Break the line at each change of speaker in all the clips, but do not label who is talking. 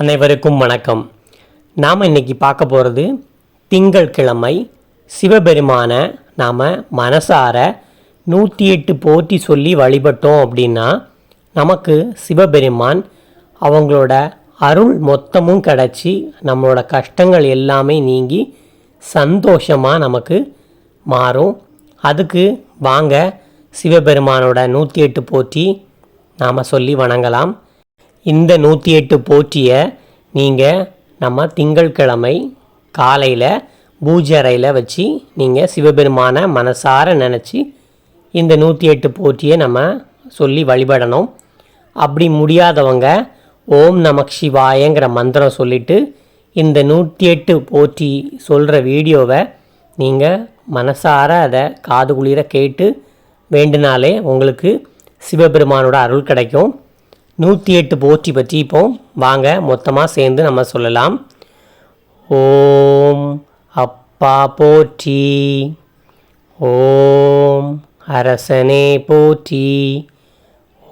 அனைவருக்கும் வணக்கம். நாம் இன்னைக்கு பார்க்க போகிறது திங்கட்கிழமை சிவபெருமான நாம் மனசார நூற்றி எட்டு போற்றி சொல்லி வழிபட்டோம் அப்படின்னா நமக்கு சிவபெருமான் அவங்களோட அருள் மொத்தமும் கிடச்சி நம்மளோட கஷ்டங்கள் எல்லாமே நீங்கி சந்தோஷமாக நமக்கு மாறும். அதுக்கு வாங்க சிவபெருமானோட நூற்றி எட்டு போற்றி நாம் சொல்லி வணங்கலாம். இந்த நூற்றி எட்டு போற்றியை நீங்கள் நம்ம திங்கட்கிழமை காலையில் பூஜை அறையில் வச்சு நீங்கள் சிவபெருமானை மனசார நினச்சி இந்த நூற்றி எட்டு போற்றியை நம்ம சொல்லி வழிபடணும். அப்படி முடியாதவங்க ஓம் நமக் சிவாயங்கிற மந்திரம் சொல்லிவிட்டு இந்த நூற்றி எட்டு போற்றி சொல்கிற வீடியோவை நீங்கள் மனசார அதை காது குளிர கேட்டு வேண்டுனாலே உங்களுக்கு சிவபெருமானோட அருள் கிடைக்கும். நூற்றி எட்டு போற்றி பற்றி இப்போ வாங்க மொத்தமாக சேர்ந்து நம்ம சொல்லலாம். ஓம் அப்பா போற்றி. ஓம் அரசனே போற்றி.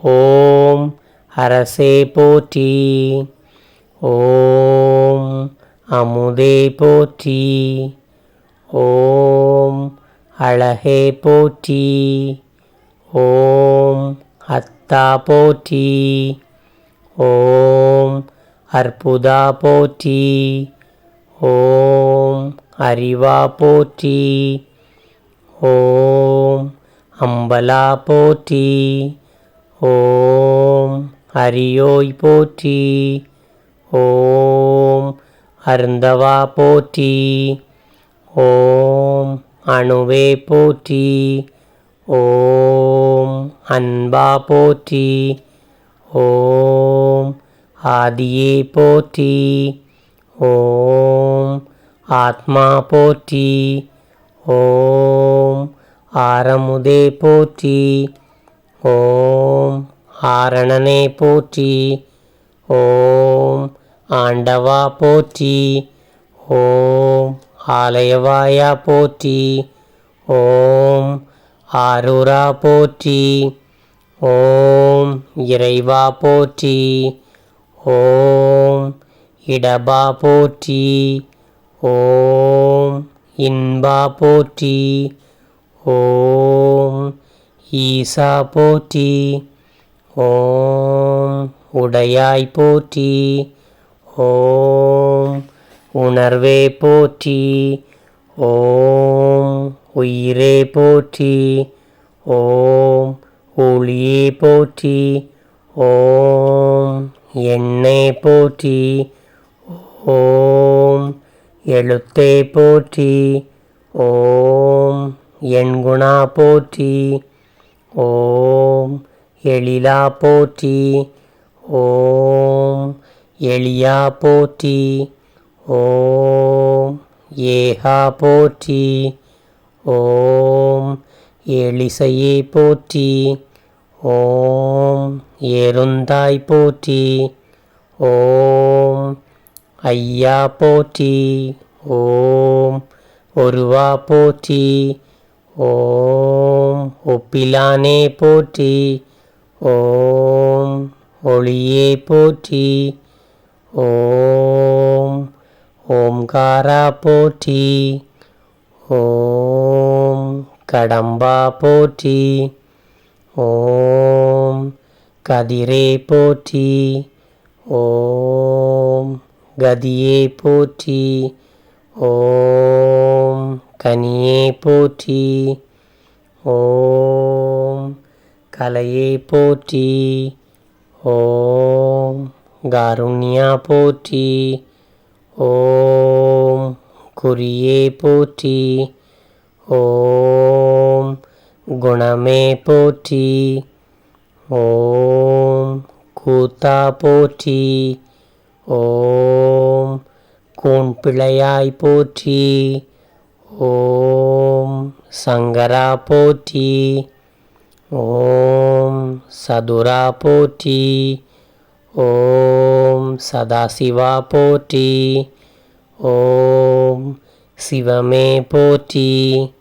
ஓம் அரசே போற்றி. ஓம் அமுதே போற்றி. ஓம் அழகே போற்றி. ஓம் அத்தா போற்றி. ஓம் அற்புதா போற்றி. ஓம் அறிவா போற்றி. ஓம் அம்பலா போற்றி. ஓம் அரியோய் போற்றி. ஓம் அருந்தவா போற்றி. ஓம் அணுவே போற்றி. ஓம் அன்பா போற்றி ஓம் ஆதியே போற்றி ஓம் ஆத்மா போற்றி ஓம் ஆரமுதே போற்றி ஓம் ஆரணனே போற்றி ஓம் ஆண்டவா போற்றி ஓம் ஆலயவாயா போற்றி ஓம் ஆரூரா போற்றி. ஓம் இறைவா போற்றி. ஓம் இடபா போற்றி. ஓம் இன்பா போற்றி. ஓம் ஈசா போற்றி. ஓம் உடையாய் போற்றி. ஓம் உணர்வே போற்றி. ஓம் உயிரே போற்றி ஓம் ஒளியே போற்றி ஓம் என்னை போற்றி ஓம் எழுத்தே போற்றி ஓம் எண்குணா போற்றி ஓம் எழிலா போற்றி ஓம் எளியா போற்றி ஓம் ஏஹா போற்றி. ஓம் எலிசையே போற்றி. ஓம் எருந்தாய் போற்றி. ஓம் ஐயா போற்றி. ஓம் ஒருவா போற்றி. ஓம் ஒப்பிலானே போற்றி. ஓம் ஒளியே போற்றி. ஓம் ஓம்காரா போற்றி. ஓம் கடம்பா போற்றி. ஓம் கதிரே போற்றி. ஓம் கதியே போற்றி. ஓம் கனியே போற்றி. ஓம் கலையே போற்றி. ஓம் காருண்யா போற்றி. ஓம் குறியே போற்றி. ஓம் குணமே போற்றி. ஓம் கூத்தா போற்றி. ஓம் கூன் பிள்ளையாய் போற்றி. ஓம் சங்கரா போற்றி. ஓம் சதுரா போற்றி. ஓம் சதாசிவா போற்றி. ஓம் சிவமே போற்றி.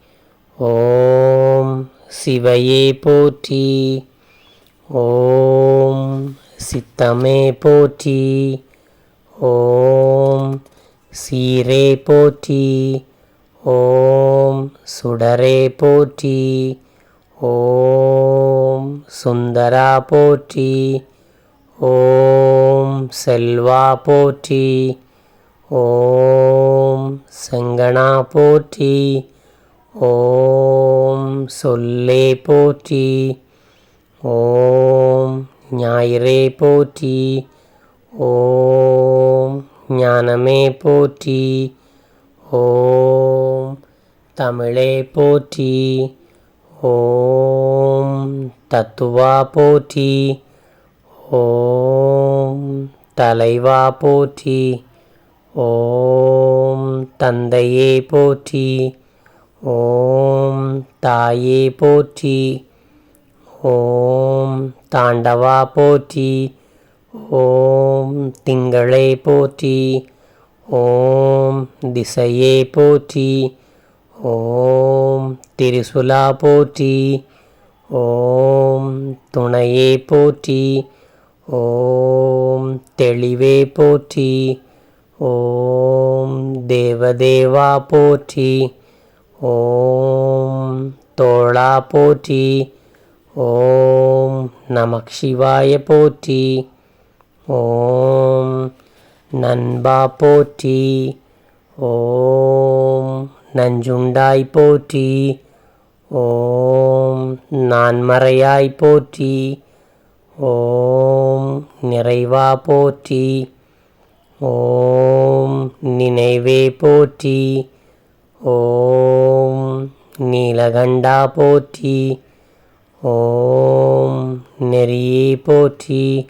ஓம் சிவையே போற்றி. ஓம் சித்தமே போற்றி. ஓம் சீரே போற்றி. ஓம் சுடரே போற்றி. ஓம் சுந்தரா போற்றி. ஓம் செல்வா போற்றி. ஓம் செங்கனா போற்றி. ஓம் சொல்லே போற்றி. ஓம் ஞாயிறே போற்றி. ஓம் ஞானமே போற்றி. ஓம் தமிழே போற்றி. ஓம் தத்துவா போற்றி. ஓம் தலைவா போற்றி. ஓம் தந்தையே போற்றி. ஓம் தாயே போற்றி. ஓம் தாண்டவா போற்றி. ஓம் திங்களே போற்றி. ஓம் திசையே போற்றி. ஓம் திருசுலா போற்றி. ஓம் துணையே போற்றி. ஓம் தெளிவே போற்றி. ஓம் தேவதேவா போற்றி. ஓம் தோழா போற்றி. ஓம் நமக் சிவாய போற்றி. ஓம் நண்பா போற்றி. ஓம் நஞ்சுண்டாய் போற்றி. ஓம் நான்மறையாய் போற்றி. ஓம் நிறைவா போற்றி. ஓம் நினைவே போற்றி. ஓம் நீலகண்டா போற்றி. ஓம் நெறியே போற்றி.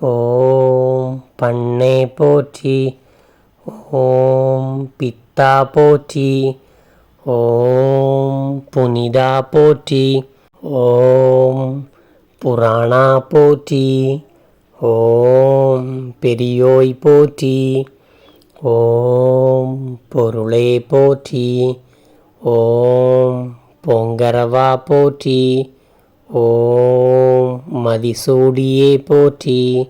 ஓம் பண்ணே போற்றி. ஓம் பித்தா போற்றி. ஓம் புனிதா போற்றி. ஓம் புராணா போற்றி. ஓம் பெரியோய் போற்றி. ஓம் பொருளே போற்றி. ஓம் பொங்கரவா போற்றி. ஓம் மதிசூடியே போற்றி.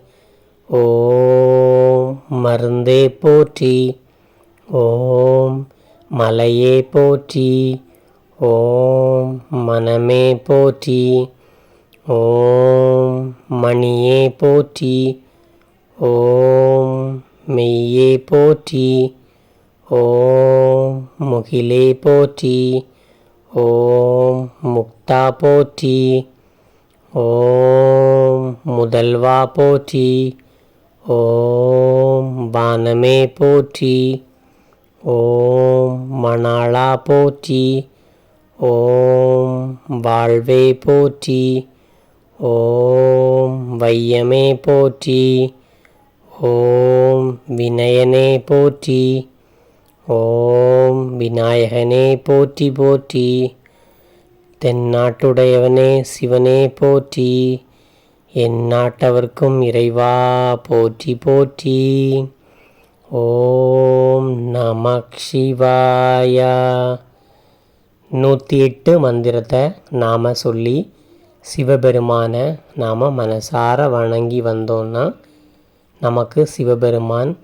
ஓம் மருந்தே போற்றி. ஓம் மலையே போற்றி. ஓம் மனமே போற்றி. ஓம் மணியே போற்றி ஓம் மெய்யே போற்றி ஓம் முகிலே போற்றி ஓம் முக்தா போற்றி ஓம் முதல்வா போற்றி ஓம் வானமே போற்றி ஓம் மணாளா போற்றி ஓம் வாழ்வே போற்றி. ஓம் வையமே போற்றி. ஓம் வினயனே போற்றி. ஓம் விநாயகனே போற்றி போற்றி. தென்னாட்டுடையவனே சிவனே போற்றி. என் நாட்டவர்க்கும் இறைவா போற்றி போற்றி. ஓம் நம சிவாயா நூற்றி எட்டு மந்திரத்தை நாம் சொல்லி சிவபெருமானை நாம் மனசார வணங்கி வந்தோன்னா நமக்கு சிவபெருமான்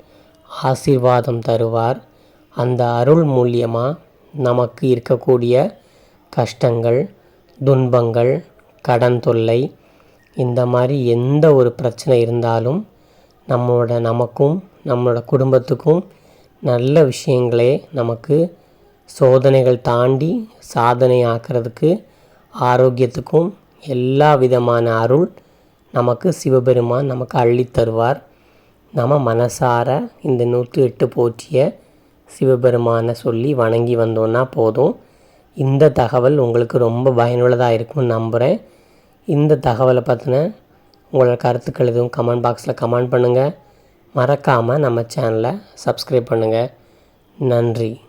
ஆசீர்வாதம் தருவார். அந்த அருள் மூலியமாக நமக்கு இருக்கக்கூடிய கஷ்டங்கள் துன்பங்கள் கடன் தொல்லை இந்த மாதிரி எந்த ஒரு பிரச்சனை இருந்தாலும் நம்மளோட நமக்கும் நம்மளோட குடும்பத்துக்கும் நல்ல விஷயங்களே நமக்கு சோதனைகள் தாண்டி சாதனை ஆக்கிறதுக்கு ஆரோக்கியத்துக்கும் எல்லா விதமான அருள் நமக்கு சிவபெருமான் நமக்கு அள்ளி தருவார். நம்ம மனசார இந்த நூற்றி எட்டு போற்றிய சிவபெருமானை சொல்லி வணங்கி வந்தோன்னா போதும். இந்த தகவல் உங்களுக்கு ரொம்ப பயனுள்ளதாக இருக்கும்னு நம்புகிறேன் இந்த தகவலை பற்றின உங்களோட கருத்துக்கள் எதுவும் கமெண்ட் பாக்ஸில் கமெண்ட் பண்ணுங்கள் மறக்காமல் நம்ம சேனலை சப்ஸ்கிரைப் பண்ணுங்கள் நன்றி.